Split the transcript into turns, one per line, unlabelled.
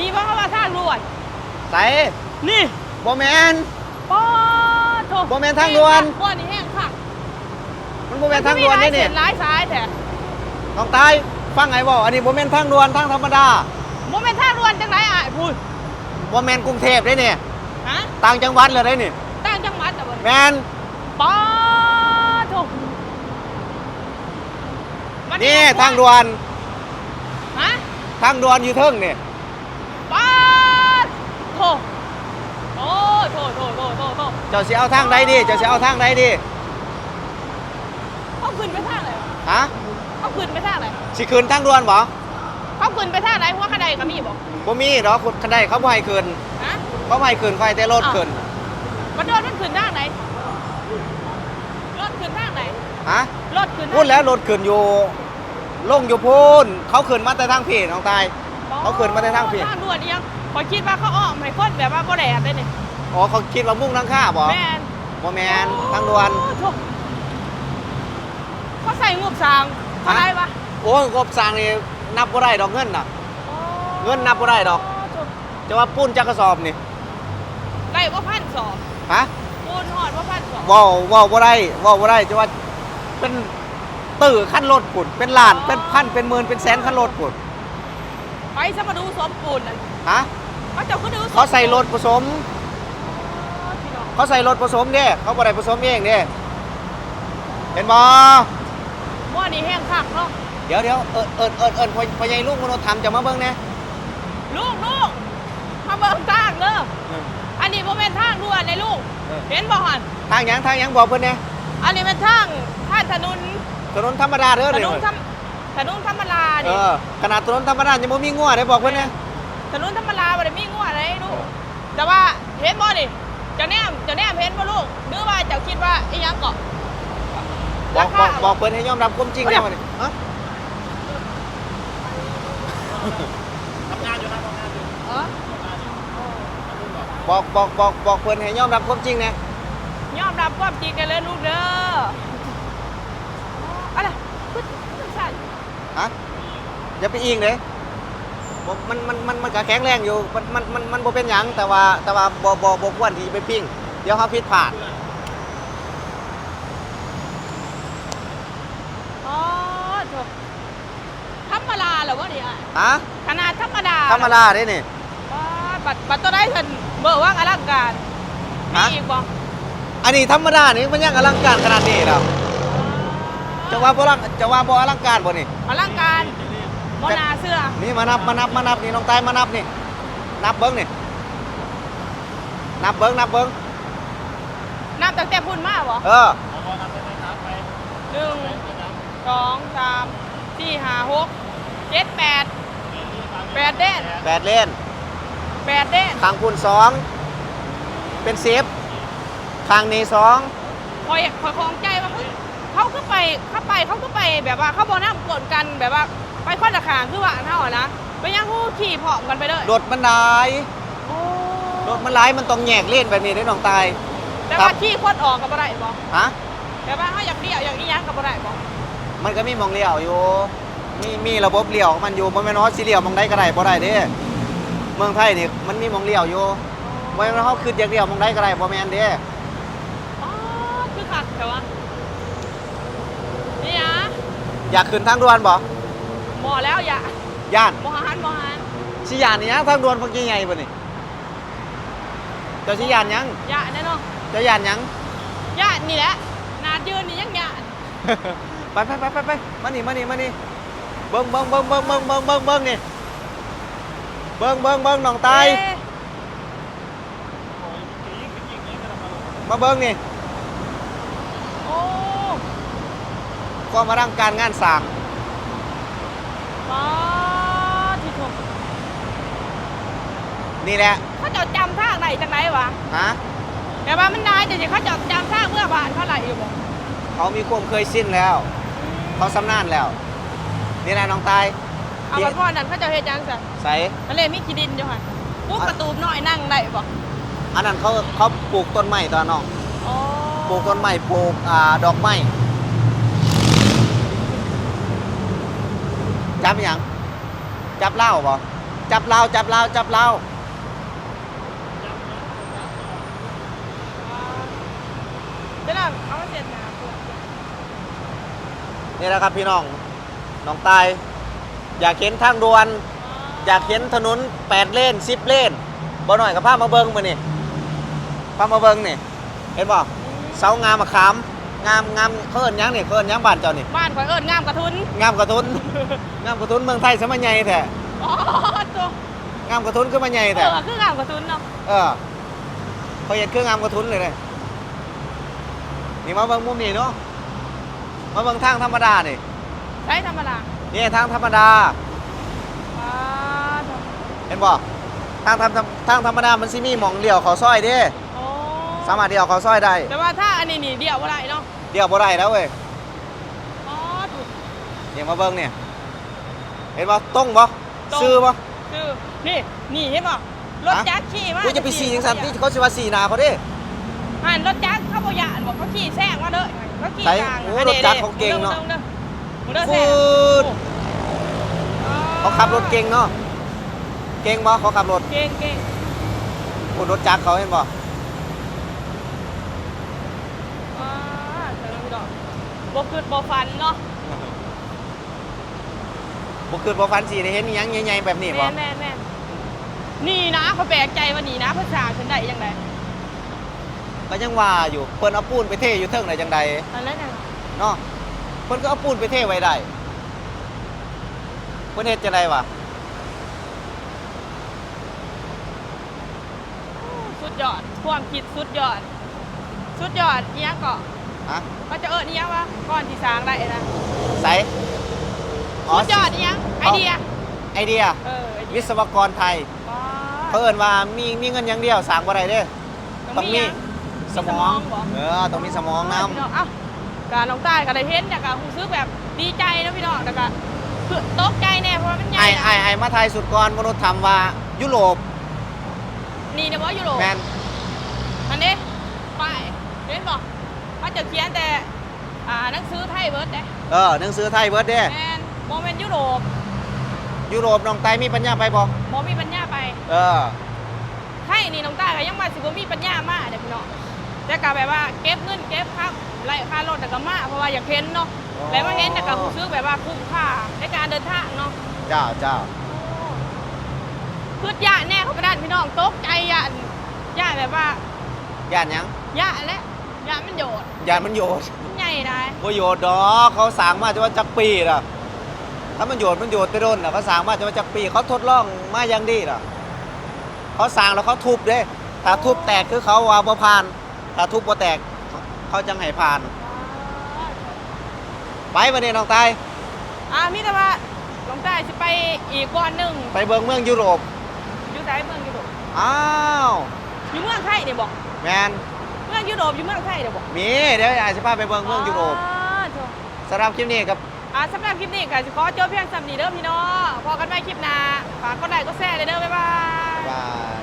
นี่ว่าเขาว่าทางด่วน
ใส่
นี่
บ่แมน
ป้อโถ
บ่แม่นทางด่วน
บ่นี่แห้งคัก
มันบ่แมนทางด่วนนี่นี่
มัมีหลายเส้นหลายสายแท้
น้องตายฟังไงบ่อันนี้บ่แมนทางด่วนทางธรรมดา
บ่แม่นทางด่วนจังไหนอะพูด
บ่แมนกรุงเทพได้นี่
ฮะ
ต่างจังหวัดเลยได้นี่
ต่างจังหวัดอะบ่
แมน
ป้อโถมั
นี่
แห้
ทางด่วน
ฮะ
ทางด่วนอยู่เทิงนี่
ป้าดโถโอ้โถโถโถโถโถ
เจ้าสิเอาทางใดดีเจ้าสิเอาทางใดดี
เขาขึ้นไปทางไหนวะ
ฮะ
เขาขึ้นไปทางไหน
สิคืนทางด่วนบ่
เขาขึ้นไปทางไหนหัวกระไดก็มีบอก
บ่มีดอกขุดคันใดเขาบ่ให้คืน
ฮะ
เขาบ่ให้คืนไฟแต่รถคืน
มันโดนมันขึ้นทางไหนรถขึ้นทางไหน
ฮะ
รถขึ้นทาง
พูดแล้วรถคืนอยู่ลงอยู่พูนเขาคืนมาแต่ทางพี่น้องตายเขาขึ้นมาได้ทางผิด
ทางด่วนอีหยังขอยคิดว่าเขาอ้อมให้คนแบบว่าบ่แดดได้นี่
อ๋อเขาคิดว่ามุ่งทางข้าบ่
แม่น
บ่แมนทางด่วน
โอ้โถเขาใส่งบสร้างเท่าไหรวะ
โอ้ยงบสร้างนี่นับบ่ได้ดอกเงินน่ะ
โอ้
เงินนับบ่ได้ดอก
โถ
จะว่าปุ้นจักกระสอบนี่
ได้ว่าพันสอง
ฮะ
ปูนหอดว่าพันสอง
เว้าเว้าบ่ได้เว้าบ่ได้จะว่าเป็นตื่อขั้นรถปุ่นเป็นล้านเป็นพันเป็นหมื่นเป็นแสนขั้นรถปุ่น
ไปสมาดูสมปูนนั่น
ฮะ
เขาเจะขึ้นดู
เขาใส่รถผสม
พี่น้อง
เขาใส่รถผสมเด้เขาบ่ได้ผสมเองเด้เห็นบ่
ม่อนี่แห้งคักเนาะ
เดี๋ยวเดี๋ยวเอิ้นเอิ้นเอิ้นเอิ้นพ่อพ่อใหญ่ลุงมโนธรรมจะมาเบิ่งแหน่
ลูกลูกมาเบิ่งทางเด้อ
เออ
อันนี้บ่แม่นทางด่วนเลยลูก
เออ
เห็นบ่หัน
ทางหยังทางหยังบอกเพิ่นแหน่
อันนี้เป็นทางทางถนน
ถนนธรรมดาเด้อ
ถ
เด้
น
อน
ธรรมถนนธรรมดา
เอ
นี่
อขนาดถนนธรรมดายังบ่มีงัวได้บอกเพิ่นแหน่
ถนนธรรมดาบ่ได้มีงัวอะไรลูกแต่ว่าเห็นบ่นี่เจ้าแนมเจ้าแนมเห็นบ่ลูกหรือว่าเจ้าคิดว่าอีหยังเกาะ
บอก
รา
บ
คา
อกบอกเพิ่นให้ยอมรับความจริง
เอ้ย
แน่ว่านี่ฮะ
เออ
บอกบอกบอกบอกเพิ่นให้ยอมรับความจริงแน่
ยอมรับความจริงกันเลยลูกเด้ออะไรคือคือสั่น
ฮะอย่าไปอิงเด้ บ่มันมันมันมันก็แข็งแรงอยู่ มันมันมันมันบ่เป็นหยังแต่ว่าแต่ว่าบ่บ่บ่ควรที่จะไปพิงเดี๋ยวเขาผิดพลาด
อ๋อโถธรรมดาเหรอวะเนี่ย
ฮะ
ขนาดธรรมดา
ธรรมดาเด้นี่
อ๋อบัตรบัตรตัวได้เพิ่นเบิกว่าอลังการมี
ฮะ
อีกบ่
อันนี้ธรรมดานี่มันยังอลังการขนาดนี้แล้วจะว่าบ่อลังจะว่าบ่อลังการบ่นี่
อลังการ โมนาเสื้อ
นี่มานับมานับมานับนี่น้องตายมานับนี่ นับเบิ้งนี่ นับเบิ้งนับเบิ้ง
นับตั้งแต่พุ่นมาบ่
เออ
หนึ่งสองสามสี่ห้าหกเจ็ดแปดแปดเด่น
แปดเล่น
แปดเด่น
ทางคุณสองเป็นสิบทางนี้สอง
คอยคอยของใจว่าเฮ้ยเขาขึ้นไปเขาไปเขาขึ้นไปแบบว่าเขาบอน้ำกดกันแบบว่า ไปข้อตะขางคือว่าอันเท่าอะนะไปยังคู่ขี่ผอมกันไปเลย
รถมันหลาย
โอ้
รถมันหลายมันต้องแยกเล่นแบบนี้ได้น้องตาย
แต่
ครั
ว่า
บ
ขี่โคตรออกกับอะไรบ่
ฮะ
แต่ว่าเขาอยากเดี่ยวอยากอีหยังกับอะไรบ่
มันก็มีหมองเลี้ยวอยู่ มีมีระบบเลี้ยวของมันอยู่มันไม่นว่าสิเลี้ยวหมองใดก็ได้บ่ได้เด้เมืองไทยนี่มันมีหมองเลี้ยวอยู่บ่แม่นว่าเขาคืออยากเลี้ยวหมองใดก็ได้บ่แม่นเด้
อ๋อคือขัดแต่ว่านี่นะ
อยากขึ้นทางด่วนบ่
หมอแล้วอย่า
ย่าน
หมอหันหมอหัน
สิย่านนี่ยังทางด่วนเพิ่นใหญ่ๆบ่นี่เจ้าสิย่านหยัง
อย่าแน่นอน
เจ้าย่านหยัง
อย่านี่แหละนาดยืนนี่ยังอย่า
ไปไปไปไปไปมานี่มานี่มานี่เบิ้งเบิ้งเบิ้งเบิ้งเบิ้งเบิ้งเบิ้งเบิ้งนี่เบิ้งเบิ้งเบิ้งน้องตาย
เอ๊ะ
มาเบิ้งนี่
โอ้
ก็มาร่างการงานสร้าง
มาที่ถูก
นี่แหละ
เขาเจะจำทางไหนจากไหนวะ
ฮะ
แต่ว่ามันนายแต่สิเขาเจะจำทางเมื่อบานเขาไหลอยู่บ่
เขามีความเคยชินแล้ว เขาสำนานแล้ว นี่แหละน้องตาย
เอามาพ่อนั่นเขาเจะเฮ็ดหยังซะ
ใส่
ทะเลมีขี้ดินอยู่หั่นปุ๊บประตูน้อยนั่งได้บ่
อันนั้นเขาเขาปลูกต้นไม้ตอนน้อง
อ๋อ
ปลูกต้นไม้ปลูกอ่าดอกไม้จับอหย่างจับเหล้าบ่จับเราจับเราจับเรา
เดี๋ยวเราเอามาเสร็จนะ
นี่แหละครับพี่น้องน้องตาย อยากเห็นทางด่วน อยากเห็นถนน8เลน10เลนบ่หน่อยกับพามาเบิ่งมานี่พามาเบิ่งนี่เห็นบ่เสางามมะขามงามงามเขาเอิ้นหยังนี่เขาเอิ้นหยังบ้านเจ้านี่
บ้านข่อยเอิญงามกระทุน
งามกระทุนงามกระทุนเมืองไทยสมัยใหญ่แท้
อ๋อตัว
งามกระทุนขึ้นมาใหญ่
เอ
แท้
อคืองามกระทุนเนาะ
เออเขาเห็นเครื่องงามกระทุนเลยเลย นี่มาเบิ่งมุมนี้เนาะมาเบิ่งทางธรรมดานี่
ใช้ธรรมดา
นี่ทางธรรมดา
อ่า
เห็นบ่ทางธรรมทางธรรมดามันสิมีหม่องเลี้ยวเขาซอยเด้
โอ้
สามารถเลี้ยวเขาซอยได้
แต่ว่าถ้าอันนี้นี่เดี่ยวอะไรเนาะ
เลี้ยวบ่ได้แล้วเว้ย
อ๋อถูก
เนี่ยมาเบิ่งเนี่ยเห็นบ่ตรงบ่
ตรง
ซื่อบ่
คือนี่นี่เห็นป่ะรถ
ฮะ
จักรขี่มา
กูจะไปสีจังซั่นที่เขาสิว่าสีหน้าเขาเด้
หันรถจักรเข้าบ่ยานบอกเขาขี่แซงมาเด้อเขาขี่
ใส่
กลาง
โอ้รถจักรเขาเก่งเนาะ
เด้อ
ฟื
แซง
ดเขาขับรถเก่งเนาะเก่งบ่เขาขับรถ
เก่งเก่ง
คุณรถจักรเขาเห็นบ่
อ่าแต่เราไม่ดอกบ่คือบ่ฟันเนาะ
บ่คือบ่ฟันสีได้เห็นอิหยังใหญ่ๆแบบนี้บ่
แม่นแม่นแม่นนี่นะเขาแปลกใจว่านี่นะภาษาฉันได้ยังไง
ก็ยังว่าอยู่เพิ่นเอาปูนไปเทอยู่เทิงได้จังใด
อันนั้นน่ะ
เนาะเพิ่นก็เอาปูนไปเทไว้ได้เพิ่นเฮ็ดจังไดวะ
สุดยอดความคิดสุดยอด สุดยอดเอียงก็
ฮะ
เขาจะเอิ้นเอียงวะก่อนที่สร้างได้นะ
ไสอ๋อ
สุดยอดเอียงไอเดีย
ไอเดีย
เออไอเดีย
วิศวกรไทย
ว้า
เขาเอิ้นว่ามีมีเงินอย่างเดียวสร้างบ่ได้เด้ต้องมี
หยัง
สมอง
มี สมองบ่
เออต้องมีสมองนำ
พี่น้องเอ้าการน้องใต้ก็ได้เห็นเนี่ยก็รู้สึกแบบดีใจนะพี่น้องแล้วก็คือตกใจแน่เพราะว่ามันใหญ่
ไอ้
นะ
ไอ้ไอ้มาไทยสุดก่อนมนุษย์ทำว่ายุโรป
นี่เนี่ยว่ายุโรป
แมน
อันนี้ไปเห็นบอกเขาจะเขียนแต่อ่าหนังสือไทยเบิร์ดเด้
เออหนังสือไทยเบิร์ดเด้
แมนโมเมนต์ยุโรป
ยุโรปน้องไตมีปัญญาไปบ่
โมมีปัญญาไป
เออ
ไทยนี่น้องใต้ก็ยังมาสิบ่มีปัญญามากเด้พี่น้อง แต่ก็แบบว่าเก็บเงินเก็บครับไล่ค่ารถแต่ก็มาเพราะว่าอยากเห็นเนาะแล้วมาเห็นแต่ก็รู้สึกแบบว่าคุ้มค่าในการเดินทางเนาะ
เจ้าเจ้า
พืชยาแน่เขาไปด้านพี่น้องตกใจยานยานแบบว่า
ย่านหยัง
ยานและยานมันโยด
ย่านมันโยด
มันใหญ่ได้
บ่โยดดอกเขาสร้างมาจะว่าจักปีล่ะถ้ามันโยดมันโยดไปโดนน่ะเขาสร้างมาจะว่าจักปีเขาทดลองมาอย่างดีล่ะเขาสร้างแล้วเขาทุบเด้ถ้าทุบแตกคือเขาว่าบ่ผ่าน ถ้าทุบบ่แตกเขาจังให้ผ่าน ไปบัดนี้น้องตาย
อ่ามีแต่ว่าลงใต้สิไปอีกก้อนหนึ่ง
ไปเบิ่งเมืองยุโรป
อยู่ท้ายเมืองยุโรป
อ้าว
อยู่เมืองไทยเนี่ยบอก
แมน
เมืองยุโรปอยู่เมืองไทยเนี่ยบอก
มีเดี๋ยวอาจจะพาไปเบิ่งเมืองยุโรป
อ่าโถ่
สำหรับคลิปนี้กับ
อ่าสำหรับคลิปนี้ก็สิขอจบเพียงสำนีเด้อพี่น้องพอกันใหม่คลิปหน้าฝากกดไลค์กดแชร์เลยเด้อบ๊ายบาย
บาย